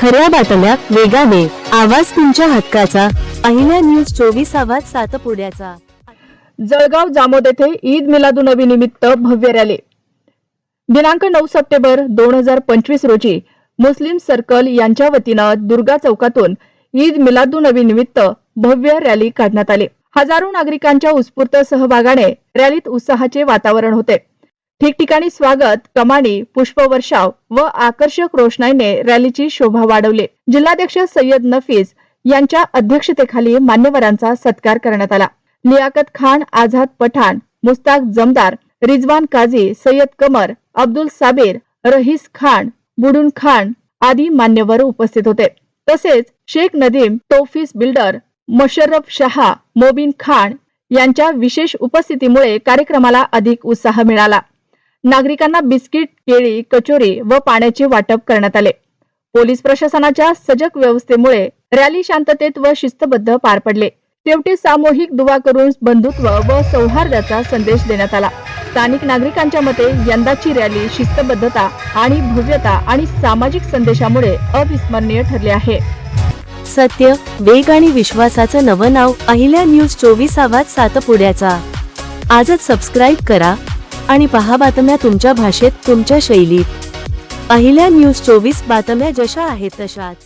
खऱ्या बातम्या वेगाने. आवाज तुमच्या हक्काचा. पहिल्या न्यूज चोवीस आवाज सातपुड्याचा जळगाव जामोद येथे ईद मिलादुनबी निमित्त भव्य रॅली. दिनांक नऊ सप्टेंबर दोन हजार पंचवीस रोजी मुस्लिम सर्कल यांच्या वतीनं दुर्गा चौकातून ईद मिलादुनबी निमित्त भव्य रॅली काढण्यात आली. हजारो नागरिकांच्या उत्स्फूर्त सहभागाने रॅलीत उत्साहाचे वातावरण होते. ठिकठिकाणी स्वागत कमानी पुष्पवर्षाव व आकर्षक रोषणाईने रॅलीची शोभा वाढवली. जिल्हाध्यक्ष सय्यद नफीस यांच्या अध्यक्षतेखाली मान्यवरांचा सत्कार करण्यात आला. लियाकत खान आझाद पठाण मुस्ताक जमदार रिजवान काझी सय्यद कमर अब्दुल साबीर रहीस खान बुडून खान आदी मान्यवर उपस्थित होते. तसेच शेख नदीम टोफिस बिल्डर मशर्रफ शहा मोबिन खान यांच्या विशेष उपस्थितीमुळे कार्यक्रमाला अधिक उत्साह मिळाला. नागरिकांना बिस्किट केळी कचोरी व पाण्याचे वाटप करण्यात आले. पोलीस प्रशासनाच्या सजग व्यवस्थेमुळे रॅली शांततेत व शिस्तबद्ध पार पडले. शेवटी सामूहिक दुवा करून बंधुत्व व सौहार्दाचा संदेश देण्यात आला. स्थानिक नागरिकांच्या मते यंदाची रॅली शिस्तबद्धता आणि भव्यता आणि सामाजिक संदेशामुळे अविस्मरणीय ठरले आहे. सत्य वेग आणि विश्वासाचं नवं नाव अहिल्या न्यूज चोवीस आवाज सातपुड्याचा. आजच सबस्क्राईब करा आणि पहा बातम्या तुमच्या भाषेत तुमच्या शैलीत. पहिल्या न्यूज चोवीस बातम्या जशा आहेत तशाच.